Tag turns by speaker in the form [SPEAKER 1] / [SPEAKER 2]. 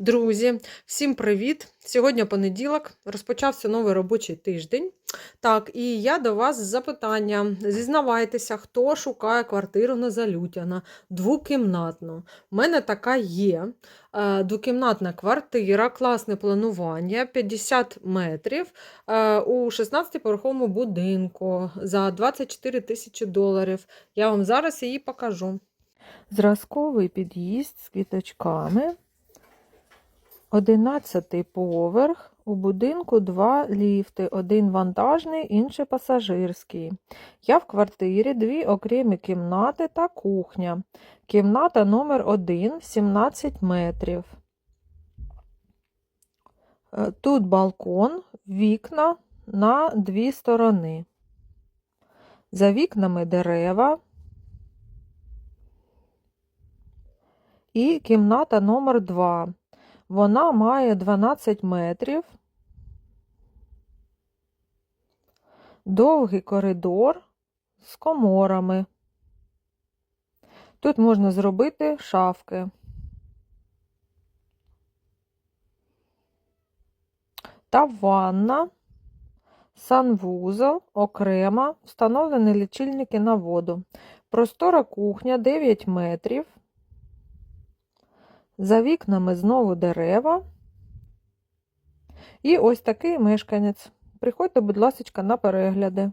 [SPEAKER 1] Друзі, всім привіт! Сьогодні понеділок, розпочався новий робочий тиждень. Так, і я до вас з запитанням. Зізнавайтеся, хто шукає квартиру на Залютяна, двокімнатну. У мене така є. Е, Двокімнатна квартира, класне планування, 50 метрів е, у 16-поверховому будинку за 24 тисячі доларів. Я вам зараз її покажу.
[SPEAKER 2] Зразковий під'їзд з квіточками. Одинадцятий поверх. У будинку два ліфти, один вантажний, інший пасажирський. Я в квартирі дві окремі кімнати та кухня. Кімната номер 1 17 метрів. Е, Тут балкон, вікна на дві сторони. За вікнами дерева. І кімната номер 2. Вона має 12 метрів. Довгий коридор з коморами. Тут можна зробити шафки. Та ванна, санвузол, окремо, встановлені лічильники на воду. Простора кухня 9 метрів. За вікнами знову дерева. І ось такий мешканець. Приходьте, будь ласка, на перегляди.